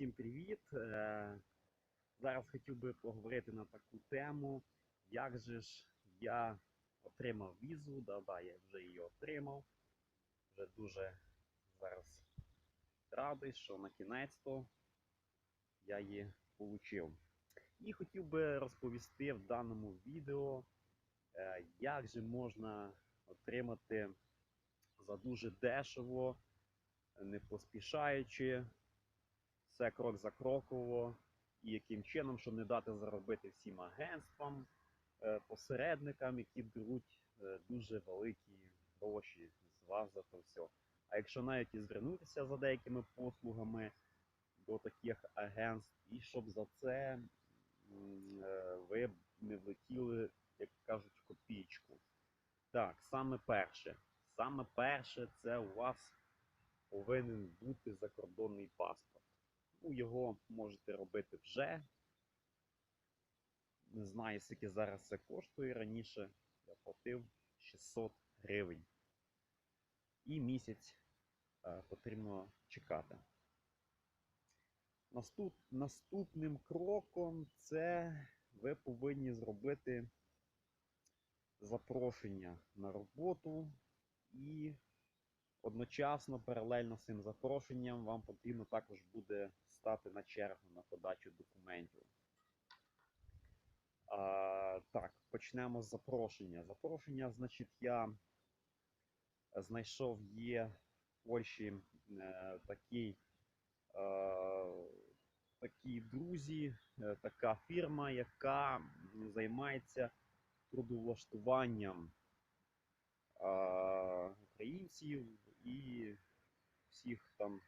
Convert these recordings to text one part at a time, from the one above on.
всім привіт! Е, Зараз хотів би поговорити на таку тему, як же ж я отримав візу. Да-да, я вже її отримав. Вже дуже зараз радий, що на кінець-то я її отримав. І хотів би розповісти в даному відео, е, як же можна отримати за дуже дешево, не поспішаючи, все крок за кроково, і яким чином, щоб не дати заробити всім агентствам, е, посередникам, які беруть е, дуже великі гроші з вас за то все. А якщо навіть і звернутися за деякими послугами до таких агентств, і щоб за це е, ви не влетіли, як кажуть, копійку. Так, саме перше. Саме перше, це у вас повинен бути закордонний паспорт. Ну, його можете робити вже. Не знаю, скільки зараз це коштує. Раніше я платив 600 гривень. І місяць е, потрібно чекати. Наступ, наступним кроком це ви повинні зробити запрошення на роботу і одночасно, паралельно з цим запрошенням, вам потрібно також буде стати на чергу на подачу документів. А, так, почнемо з запрошення. Запрошення, значить, я знайшов є в Польщі е, такий, е, такі друзі, е, така фірма, яка займається трудовлаштуванням а, українців і всіх там,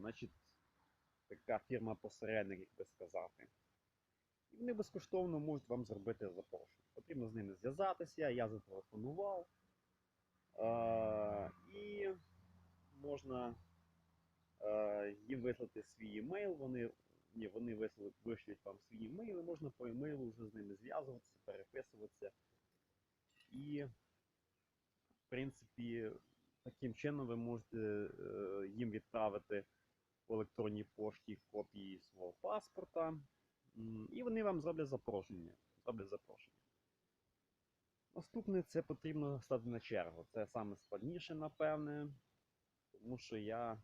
значить, така фірма-посередник, як би сказати. І вони безкоштовно можуть вам зробити запрошення. Потрібно з ними зв'язатися, я зателефонував. А, і можна а, їм вислати свій емейл, вони, ні, вони вислали, вишлють вам свій емейл, і можна по емейлу вже з ними зв'язуватися, переписуватися. І, в принципі, таким чином ви можете е, їм відправити по електронній пошті копії свого паспорта, і вони вам зроблять запрошення. Зроблять запрошення. Наступне це потрібно стати на чергу. Це саме складніше, напевне, тому що я,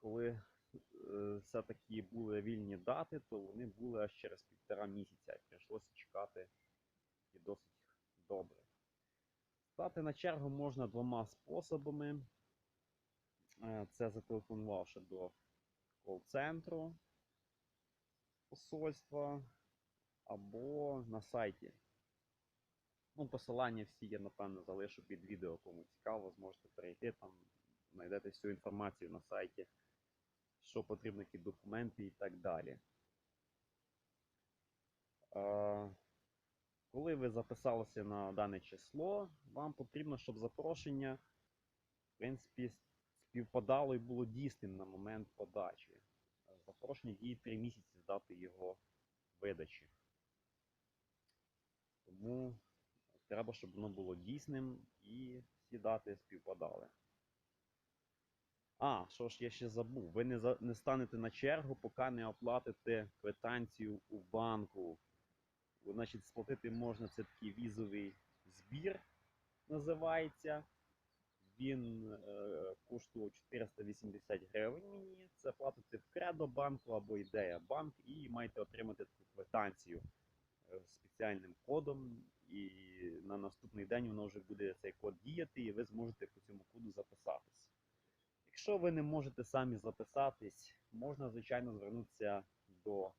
коли е, все-таки були вільні дати, то вони були аж через півтора місяця. Прийшлося чекати і досить добре. Стати на чергу можна двома способами. Е, Це зателефонувавши до кол-центру посольства або на сайті. Ну, посилання всі я, напевно, залишу під відео, кому цікаво, зможете перейти там, знайдете всю інформацію на сайті, що потрібно, які документи і так далі. Коли ви записалися на дане число, вам потрібно, щоб запрошення, в принципі, співпадало і було дійсним на момент подачі. Запрошення діє 3 місяці з дати його видачі. Тому треба, щоб воно було дійсним і всі дати співпадали. А, що ж я ще забув? Ви не, за, не станете на чергу, поки не оплатите квитанцію у банку. Значить, сплатити можна це такий візовий збір, називається. Він е, коштував 480 гривень мені. Це платите в Кредо банку або Ідея банк і маєте отримати таку квитанцію е, спеціальним кодом. І на наступний день воно вже буде цей код діяти, і ви зможете по цьому коду записатись. Якщо ви не можете самі записатись, можна, звичайно, звернутися до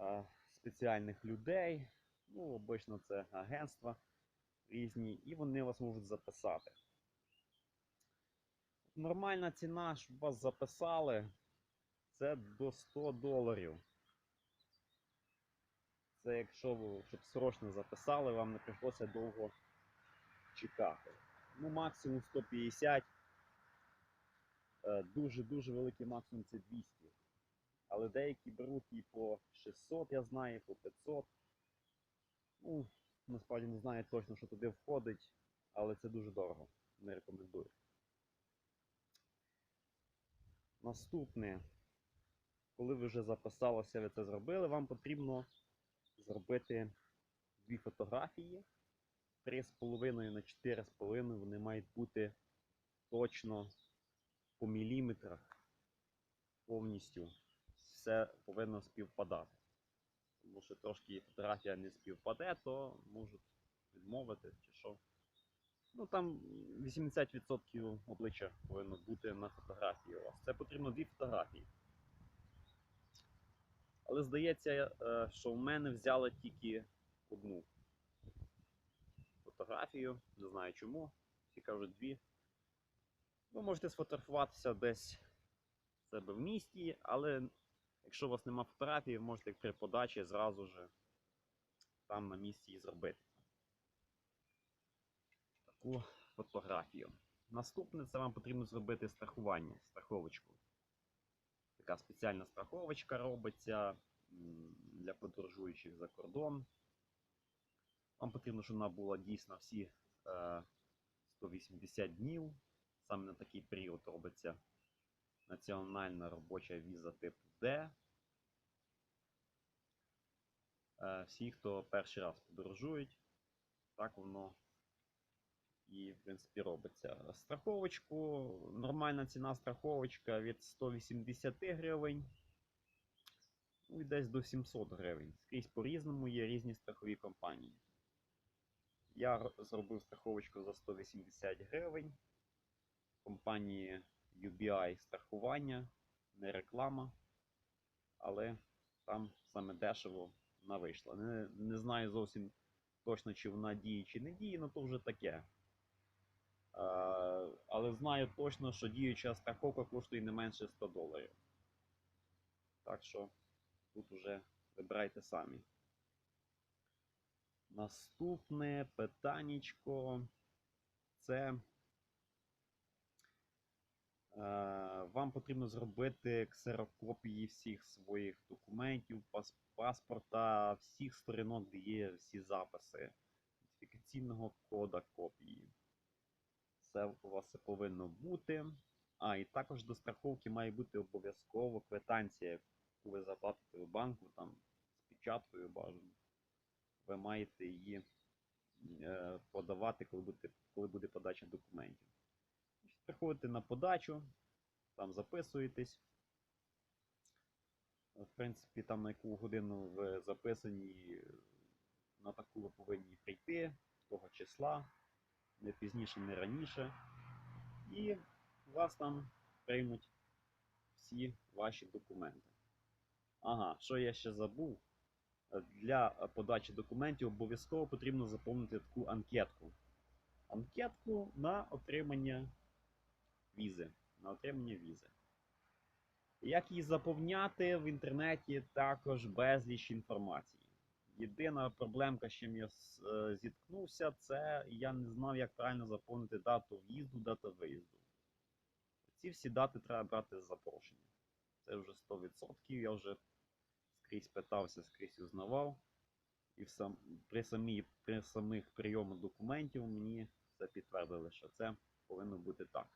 е, спеціальних людей. Ну, обично це агентства різні, і вони вас можуть записати. Нормальна ціна, щоб вас записали, це до 100 доларів. Це якщо ви щоб срочно записали, вам не прийшлося довго чекати. Ну, максимум 150. Е, Дуже-дуже великий максимум це 200. Але деякі беруть і по 600, я знаю, по 500. Ну, насправді не знаю точно, що туди входить, але це дуже дорого. Не рекомендую. Наступне, коли ви вже записалося, ви це зробили, вам потрібно зробити дві фотографії. 3,5 на 4,5 вони мають бути точно по міліметрах повністю. Все повинно співпадати. Тому що трошки фотографія не співпаде, то можуть відмовити чи що. Ну там 80% обличчя повинно бути на фотографії у вас. Це потрібно дві фотографії. Але здається, е, що в мене взяли тільки одну фотографію. Не знаю чому. Всі кажуть дві. Ви можете сфотографуватися десь в себе в місті, але якщо у вас немає фотографії, ви можете при подачі зразу ж там на місці і зробити таку фотографію. Наступне це вам потрібно зробити страхування, страховочку. Така спеціальна страховочка робиться для подорожуючих за кордон. Вам потрібно, щоб вона була дійсно всі е, 180 днів. Саме на такий період робиться національна робоча віза типу D. Е, всі, хто перший раз подорожують, так воно і, в принципі, робиться. Страховочку, нормальна ціна страховочка від 180 гривень. Ну і десь до 700 гривень. Скрізь по-різному є різні страхові компанії. Я зробив страховочку за 180 гривень. Компанії UBI страхування, не реклама, але там саме дешево вона вийшла. Не, не знаю зовсім точно, чи вона діє, чи не діє, але то вже таке. Але знаю точно, що діюча страховка коштує не менше 100 доларів. Так що тут вже вибирайте самі. Наступне питаннячко це вам потрібно зробити ксерокопії всіх своїх документів, паспорта, всіх сторінок, де є всі записи, ідентифікаційного кода копії. Це у вас це повинно бути. А, і також до страховки має бути обов'язково квитанція, яку ви заплатите в банку, там з печаткою бажано. Ви маєте її е, подавати, коли буде, коли буде подача документів. Приходите на подачу, там записуєтесь. В принципі, там на яку годину ви записані, на таку ви повинні прийти того числа, не пізніше, не раніше. І вас там приймуть всі ваші документи. Ага, що я ще забув? Для подачі документів обов'язково потрібно заповнити таку анкетку. Анкетку на отримання візи. На отримання візи. Як її заповняти в інтернеті також безліч інформації. Єдина проблемка, з чим я е, зіткнувся, це я не знав, як правильно заповнити дату в'їзду, дату виїзду. Ці всі дати треба брати з запрошення. Це вже 100%. Я вже скрізь питався, скрізь узнавав. І сам, при, самій, при самих прийому документів мені це підтвердили, що це повинно бути так.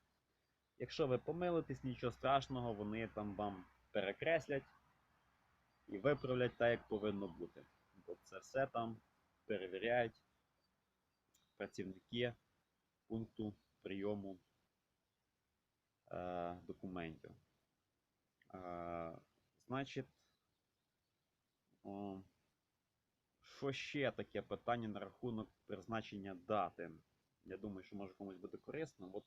Якщо ви помилитесь, нічого страшного, вони там вам перекреслять і виправлять так, як повинно бути. Бо це все там перевіряють працівники пункту прийому е, документів. Е, значить, о, що ще таке питання на рахунок призначення дати? Я думаю, що може комусь буде корисно. От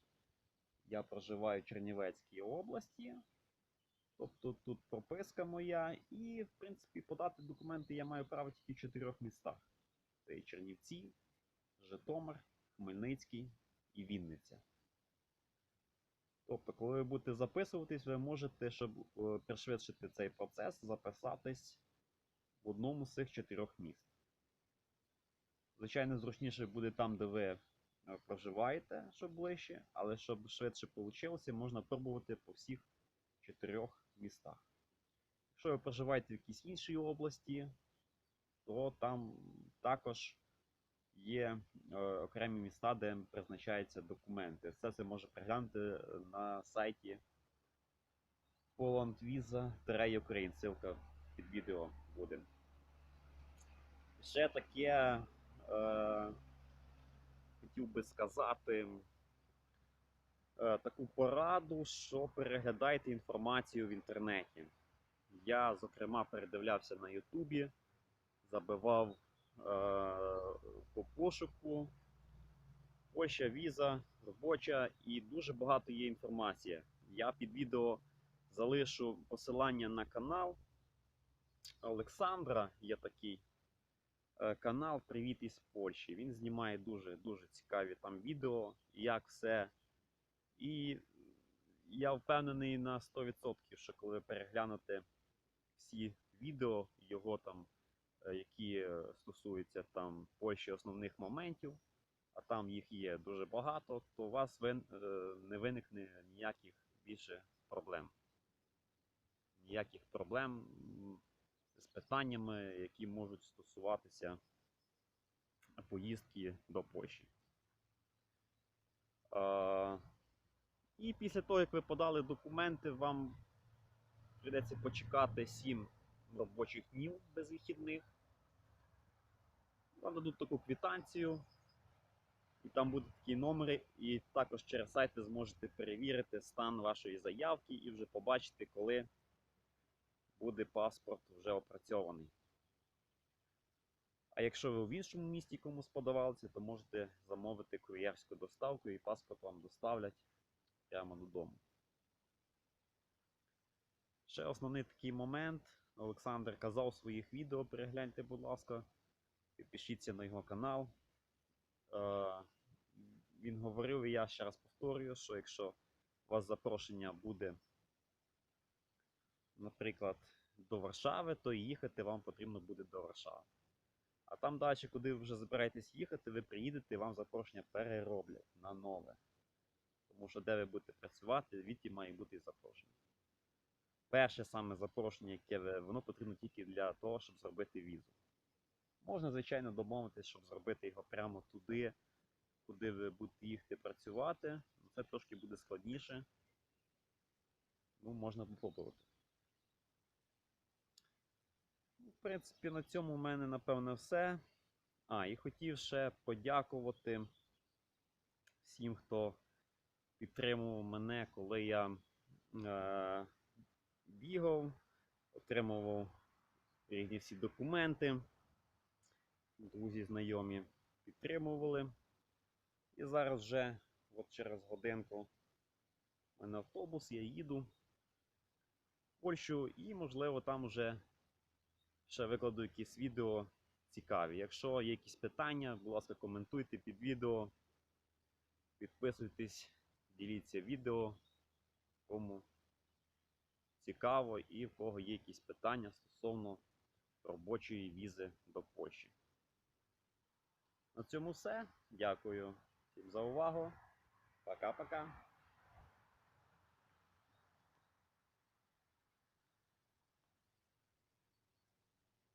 я проживаю в Чернівецькій області, тобто тут прописка моя, і, в принципі, подати документи я маю право тільки в чотирьох містах: це і Чернівці, Житомир, Хмельницький і Вінниця. Тобто, коли ви будете записуватись, ви можете, щоб е, пришвидшити цей процес, записатись в одному з цих чотирьох міст. Звичайно, зручніше буде там, де ви проживаєте, щоб ближче, але щоб швидше вийшло, можна пробувати по всіх чотирьох містах. Якщо ви проживаєте в якійсь іншій області, то там також є е, окремі міста, де призначаються документи. Все це може переглянути на сайті Holland Visa Ukraine. Ссылка під відео буде. Ще таке е, хотів би сказати е, таку пораду, що переглядайте інформацію в інтернеті. Я, зокрема, передивлявся на Ютубі, забивав е, по пошуку. Польща, віза, робоча і дуже багато є інформації. Я під відео залишу посилання на канал Олександра. Є такий канал Привіт із Польщі. Він знімає дуже дуже цікаві там відео, як все. І я впевнений на 100%, що коли переглянете всі відео його там, е, які е, стосуються там Польщі основних моментів, а там їх є дуже багато, то у вас е, не виникне ніяких більше проблем. Ніяких проблем з питаннями, які можуть стосуватися поїздки до Польщі. І після того, як ви подали документи, вам прийдеться почекати 7 робочих днів без вихідних. Вам дадуть таку квитанцію, і там будуть такі номери, і також через сайт ви зможете перевірити стан вашої заявки і вже побачити, коли буде паспорт вже опрацьований. А якщо ви в іншому місті комусь подавалися, то можете замовити кур'єрську доставку і паспорт вам доставлять прямо додому. Ще основний такий момент. Олександр казав у своїх відео, перегляньте, будь ласка, підпишіться на його канал. Е, Він говорив, і я ще раз повторюю, що якщо у вас запрошення буде, наприклад, до Варшави, то їхати вам потрібно буде до Варшави. А там далі, куди ви вже збираєтесь їхати, ви приїдете і вам запрошення перероблять на нове. Тому що де ви будете працювати, звідти має бути і запрошення. Перше саме запрошення, яке ви, воно потрібно тільки для того, щоб зробити візу. Можна, звичайно, домовитися, щоб зробити його прямо туди, куди ви будете їхати працювати. Це трошки буде складніше. Ну, можна попробувати. Ну, В принципі, на цьому в мене, напевно, все. А, і хотів ще подякувати всім, хто підтримував мене, коли я е, бігав, отримував різні всі документи. Друзі, знайомі підтримували. І зараз вже, от через годинку, у мене автобус, я їду в Польщу і, можливо, там вже ще викладу якісь відео цікаві. Якщо є якісь питання, будь ласка, коментуйте під відео, підписуйтесь, діліться відео, кому цікаво і в кого є якісь питання стосовно робочої візи до Польщі. На цьому все. Дякую всім за увагу. Пока-пока.